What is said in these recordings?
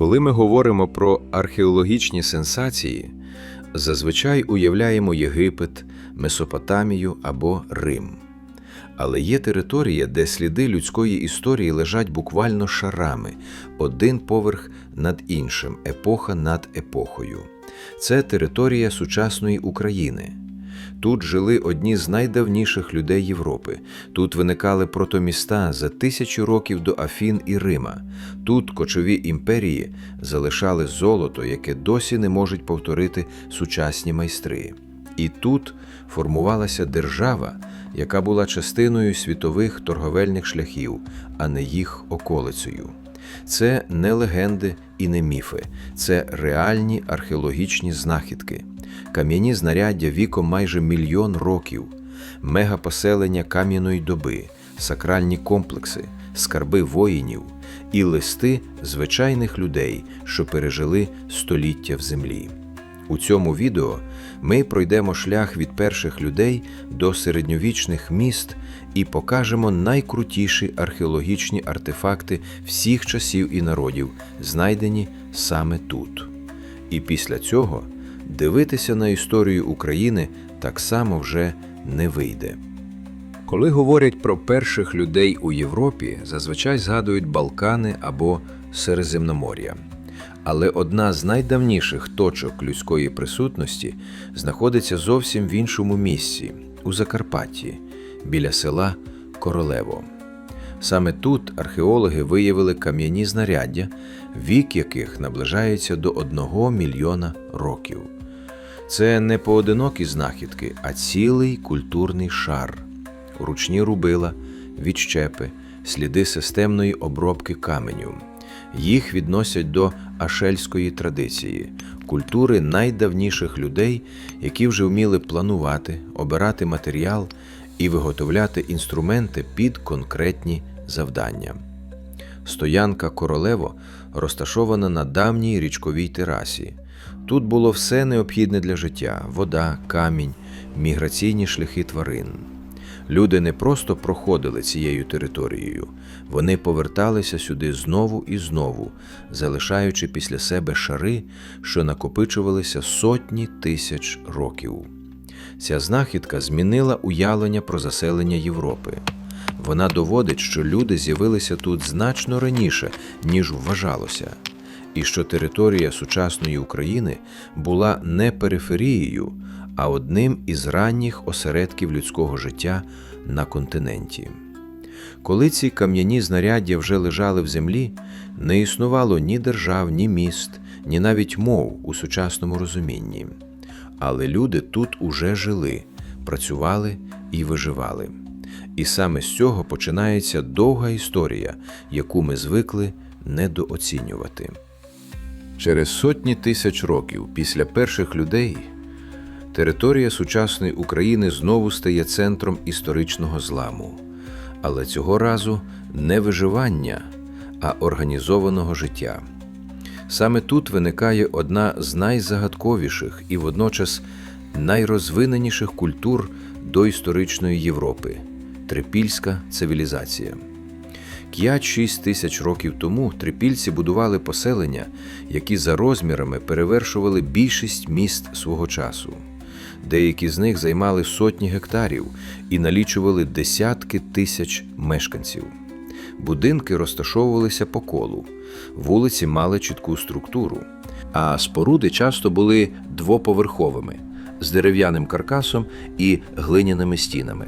Коли ми говоримо про археологічні сенсації, зазвичай уявляємо Єгипет, Месопотамію або Рим. Але є територія, де сліди людської історії лежать буквально шарами, один поверх над іншим, епоха над епохою. Це територія сучасної України. Тут жили одні з найдавніших людей Європи. Тут виникали протоміста за тисячі років до Афін і Рима. Тут кочові імперії залишали золото, яке досі не можуть повторити сучасні майстри. І тут формувалася держава, яка була частиною світових торговельних шляхів, а не їх околицею. Це не легенди і не міфи, це реальні археологічні знахідки, кам'яні знаряддя віком майже мільйон років, мегапоселення кам'яної доби, сакральні комплекси, скарби воїнів і листи звичайних людей, що пережили століття в землі. У цьому відео ми пройдемо шлях від перших людей до середньовічних міст і покажемо найкрутіші археологічні артефакти всіх часів і народів, знайдені саме тут. І після цього дивитися на історію України так само вже не вийде. Коли говорять про перших людей у Європі, зазвичай згадують Балкани або Середземномор'я. Але одна з найдавніших точок людської присутності знаходиться зовсім в іншому місці у Закарпатті, біля села Королево. Саме тут археологи виявили кам'яні знаряддя, вік яких наближається до одного мільйона років. Це не поодинокі знахідки, а цілий культурний шар, ручні рубила, відщепи, сліди системної обробки каменю. Їх відносять до ашельської традиції, культури найдавніших людей, які вже вміли планувати, обирати матеріал і виготовляти інструменти під конкретні завдання. Стоянка Королево розташована на давній річковій терасі. Тут було все необхідне для життя: вода, камінь, міграційні шляхи тварин. Люди не просто проходили цією територією, вони поверталися сюди знову і знову, залишаючи після себе шари, що накопичувалися сотні тисяч років. Ця знахідка змінила уявлення про заселення Європи. Вона доводить, що люди з'явилися тут значно раніше, ніж вважалося, і що територія сучасної України була не периферією, а одним із ранніх осередків людського життя на континенті. Коли ці кам'яні знаряддя вже лежали в землі, не існувало ні держав, ні міст, ні навіть мов у сучасному розумінні. Але люди тут уже жили, працювали і виживали. І саме з цього починається довга історія, яку ми звикли недооцінювати. Через сотні тисяч років після перших людей територія сучасної України знову стає центром історичного зламу, але цього разу не виживання, а організованого життя. Саме тут виникає одна з найзагадковіших і водночас найрозвиненіших культур доісторичної Європи трипільська цивілізація. 5-6 тисяч років тому трипільці будували поселення, які за розмірами перевершували більшість міст свого часу. Деякі з них займали сотні гектарів і налічували десятки тисяч мешканців. Будинки розташовувалися по колу, вулиці мали чітку структуру, а споруди часто були двоповерховими з дерев'яним каркасом і глиняними стінами.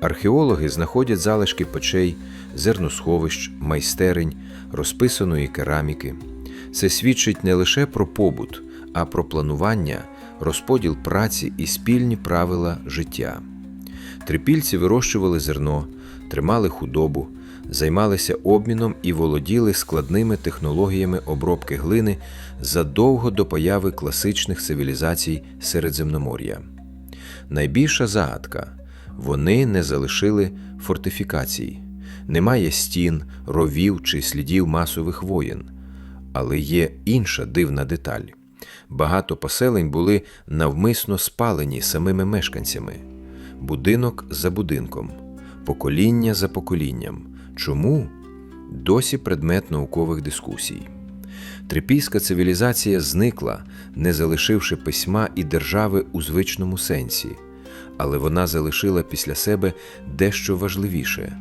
Археологи знаходять залишки печей, зерносховищ, майстерень, розписаної кераміки. Це свідчить не лише про побут, а про планування, розподіл праці і спільні правила життя. Трипільці вирощували зерно, тримали худобу, займалися обміном і володіли складними технологіями обробки глини задовго до появи класичних цивілізацій Середземномор'я. Найбільша загадка вони не залишили фортифікацій, немає стін, ровів чи слідів масових воєн. Але є інша дивна деталь. Багато поселень були навмисно спалені самими мешканцями, будинок за будинком, покоління за поколінням. Чому? Досі предмет наукових дискусій. Трипільська цивілізація зникла, не залишивши письма і держави у звичному сенсі, але вона залишила після себе дещо важливіше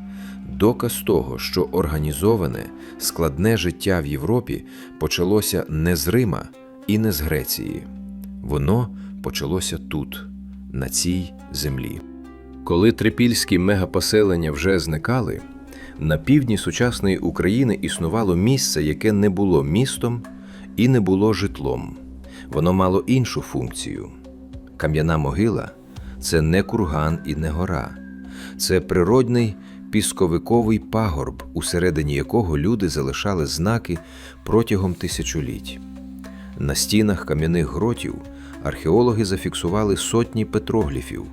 доказ того, що організоване, складне життя в Європі почалося не з Рима і не з Греції. Воно почалося тут, на цій землі. Коли трипільські мегапоселення вже зникали, на півдні сучасної України існувало місце, яке не було містом і не було житлом. Воно мало іншу функцію. Кам'яна могила це не курган і не гора, це природний пісковиковий пагорб, усередині якого люди залишали знаки протягом тисячоліть. На стінах кам'яних гротів археологи зафіксували сотні петрогліфів,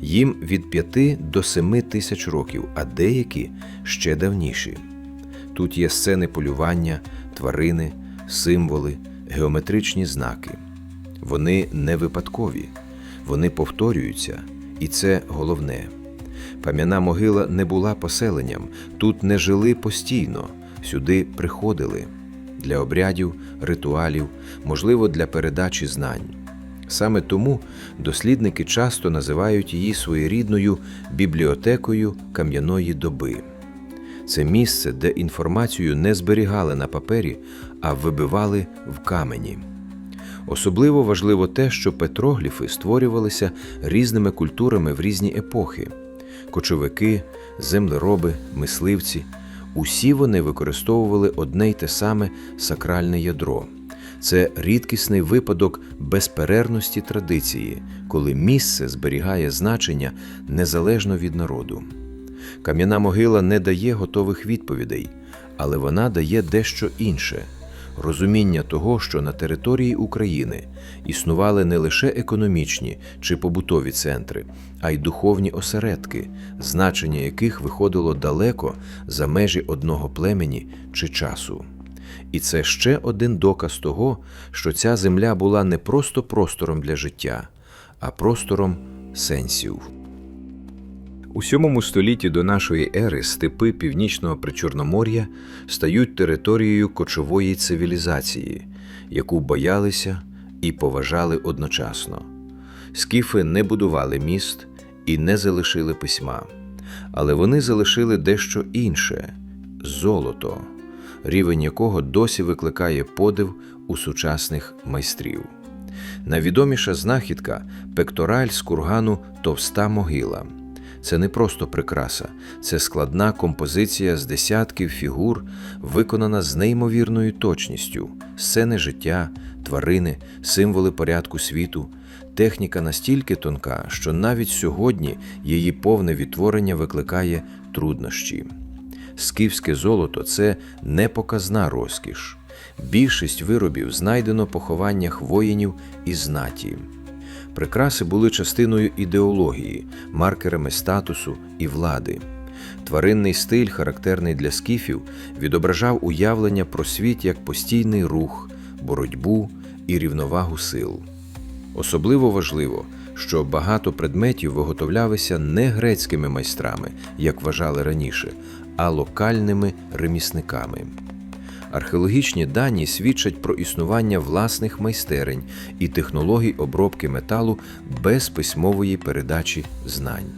їм від 5 до 7 тисяч років, а деякі ще давніші. Тут є сцени полювання, тварини, символи, геометричні знаки. Вони не випадкові, вони повторюються, і це головне. Кам'яна могила не була поселенням, тут не жили постійно, сюди приходили для обрядів, ритуалів, можливо, для передачі знань. Саме тому дослідники часто називають її своєрідною бібліотекою кам'яної доби. Це місце, де інформацію не зберігали на папері, а вибивали в камені. Особливо важливо те, що петрогліфи створювалися різними культурами в різні епохи кочовики, землероби, мисливці. Усі вони використовували одне й те саме сакральне ядро. Це рідкісний випадок безперервності традиції, коли місце зберігає значення незалежно від народу. Кам'яна могила не дає готових відповідей, але вона дає дещо інше розуміння того, що на території України існували не лише економічні чи побутові центри, а й духовні осередки, значення яких виходило далеко за межі одного племені чи часу. І це ще один доказ того, що ця земля була не просто простором для життя, а простором сенсів. У сьомому столітті до нашої ери степи північного Причорномор'я стають територією кочової цивілізації, яку боялися і поважали одночасно. Скіфи не будували міст і не залишили письма, але вони залишили дещо інше золото, рівень якого досі викликає подив у сучасних майстрів. Найвідоміша знахідка пектораль з кургану Товста могила. Це не просто прикраса, це складна композиція з десятків фігур, виконана з неймовірною точністю, сцени життя, тварини, символи порядку світу. Техніка настільки тонка, що навіть сьогодні її повне відтворення викликає труднощі. Скіфське золото це непоказна розкіш. Більшість виробів знайдено похованнях воїнів і знаті. Прикраси були частиною ідеології, маркерами статусу і влади. Тваринний стиль, характерний для скіфів, відображав уявлення про світ як постійний рух, боротьбу і рівновагу сил. Особливо важливо, що багато предметів виготовлялися не грецькими майстрами, як вважали раніше, а локальними ремісниками. Археологічні дані свідчать про існування власних майстерень і технологій обробки металу без письмової передачі знань.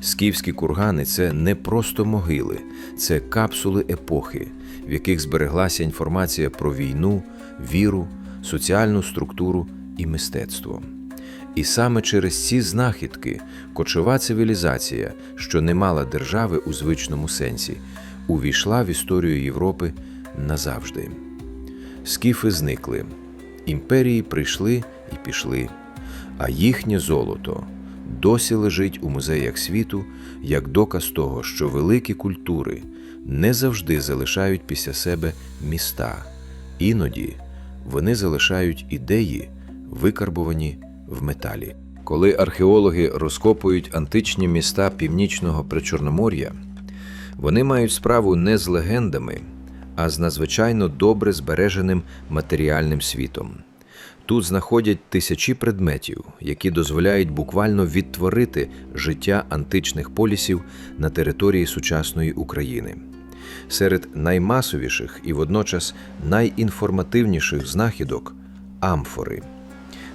Скіфські кургани це не просто могили, це капсули епохи, в яких збереглася інформація про війну, віру, соціальну структуру і мистецтво. І саме через ці знахідки кочова цивілізація, що не мала держави у звичному сенсі, увійшла в історію Європи назавжди. Скіфи зникли, імперії прийшли і пішли, а їхнє золото досі лежить у музеях світу як доказ того, що великі культури не завжди залишають після себе міста, іноді вони залишають ідеї, викарбувані в металі. Коли археологи розкопують античні міста північного Причорномор'я, вони мають справу не з легендами а з надзвичайно добре збереженим матеріальним світом. Тут знаходять тисячі предметів, які дозволяють буквально відтворити життя античних полісів на території сучасної України. Серед наймасовіших і водночас найінформативніших знахідок амфори.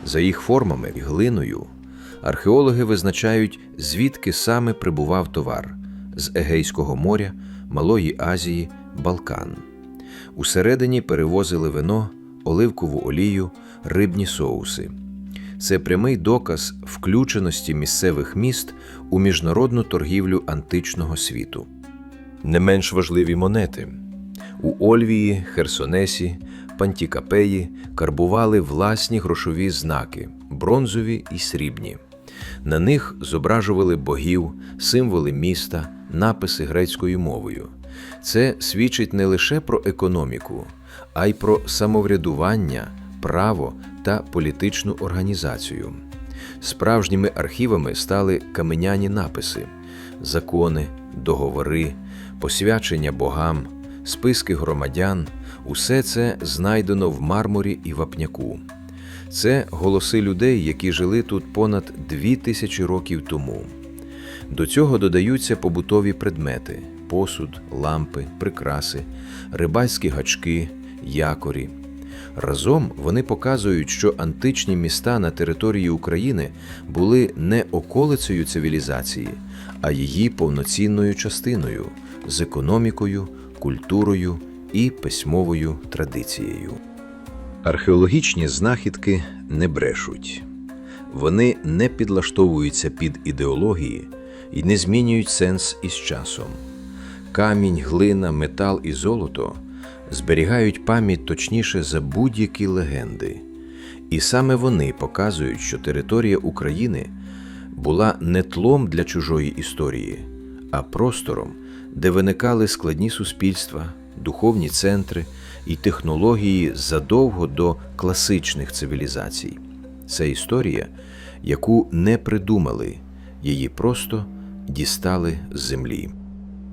За їх формами і глиною археологи визначають, звідки саме прибував товар з Егейського моря, Малої Азії, Балкан. Усередині перевозили вино, оливкову олію, рибні соуси. Це прямий доказ включеності місцевих міст у міжнародну торгівлю античного світу. Не менш важливі монети. У Ольвії, Херсонесі, Пантікапеї карбували власні грошові знаки бронзові і срібні. На них зображували богів, символи міста, написи грецькою мовою. Це свідчить не лише про економіку, а й про самоврядування, право та політичну організацію. Справжніми архівами стали каменяні написи, закони, договори, посвячення богам, списки громадян. Усе це знайдено в мармурі і вапняку. Це голоси людей, які жили тут понад дві тисячі років тому. До цього додаються побутові предмети: посуд, лампи, прикраси, рибальські гачки, якорі. Разом вони показують, що античні міста на території України були не околицею цивілізації, а її повноцінною частиною з економікою, культурою і письмовою традицією. Археологічні знахідки не брешуть. Вони не підлаштовуються під ідеології і не змінюють сенс із часом. Камінь, глина, метал і золото зберігають пам'ять точніше за будь-які легенди. І саме вони показують, що територія України була не тлом для чужої історії, а простором, де виникали складні суспільства, духовні центри і технології задовго до класичних цивілізацій. Це історія, яку не придумали, її просто дістали з землі.